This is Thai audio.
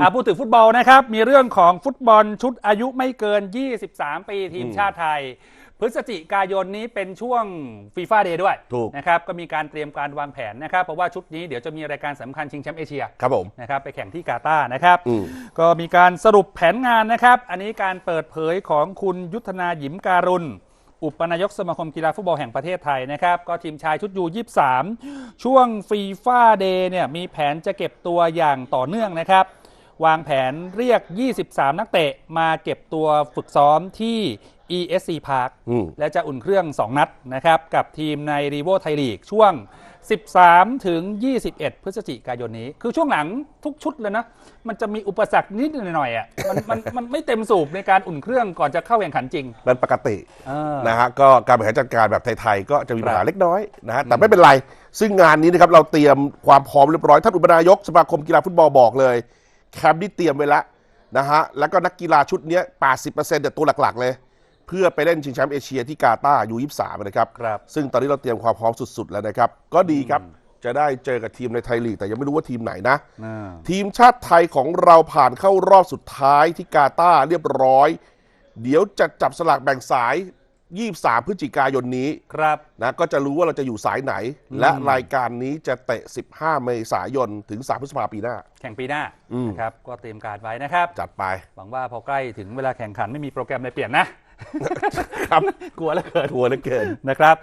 อะพูดถึงฟุตบอลนะครับ มีเรื่องของฟุตบอลชุดอายุไม่เกิน 23 ปีทีมชาติไทย พฤศจิกายนนี้เป็นช่วงฟีฟ่าเดย์ด้วยถูก นะครับก็มีการเตรียมการวางแผนนะครับ เพราะว่าชุดนี้เดี๋ยวจะมีรายการสำคัญชิงแชมป์เอเชียครับผม นะครับไปแข่งที่กาตาร์นะครับ อืม ก็มีการสรุปแผนงานนะครับ อันนี้การเปิดเผยของคุณยุทธนาหยิมการุณ อุปนายกสมาคมกีฬาฟุตบอลแห่งประเทศไทยนะครับ ก็ทีมชายชุดยู23 ช่วงฟีฟ่าเดย์เนี่ยมีแผนจะเก็บตัวอย่างต่อเนื่องนะครับ วางแผนเรียก 23 นักเตะมาเก็บตัวฝึกซ้อมที่ ESC Park อืมและจะอุ่นเครื่อง 2 นัดนะครับ กับทีมในรีโวไทยลีกช่วง 13 ถึง 21 พฤศจิกายนนี้ คือช่วงหลังทุกชุดเลยนะ มันจะมีอุปสรรคนิดหน่อยๆอะมันมันมันไม่เต็มสูบในการอุ่นเครื่องก่อนจะเข้าแข่งขันจริงนั่นปกติเออนะฮะก็การบริหารจัดการแบบไทยๆก็จะมีปัญหาครับเล็กน้อยนะฮะแต่ไม่เป็นไร ซึ่งงานนี้นะครับเราเตรียมความพร้อมเรียบร้อยท่านอุปนายกสมาคมกีฬาฟุตบอลบอกเลย แคมป์นี่เตรียมไว้แล้วนะฮะแล้วก็นักกีฬาชุดเนี้ย80%เนี่ยตัวหลักๆเลย เพื่อไปเล่นชิงแชมป์เอเชียที่กาตาร์ยู23นะครับครับ ซึ่งตอนนี้เราเตรียมความพร้อมสุดๆแล้วนะครับ ก็ดีครับจะได้เจอกับทีมในไทยลีก แต่ยังไม่รู้ว่าทีมไหนนะอ่าทีมชาติไทยของเราผ่านเข้ารอบสุดท้ายที่กาตาร์เรียบร้อย เดี๋ยวจะจับสลากแบ่งสาย 23 พฤศจิกายนนี้ครับ นะก็จะรู้ว่าเราจะอยู่สายไหน และรายการนี้จะเตะ 15 เมษายนถึง 3 พฤษภาปีหน้า แข่งปีหน้าอืม นะครับก็เตรียมการไว้นะครับ จัดไป หวังว่าพอใกล้ถึงเวลาแข่งขันไม่มีโปรแกรมอะไรเปลี่ยนนะ ครับ กลัวเหลือเกิน ทัวร์เหลือเกิน นะครับ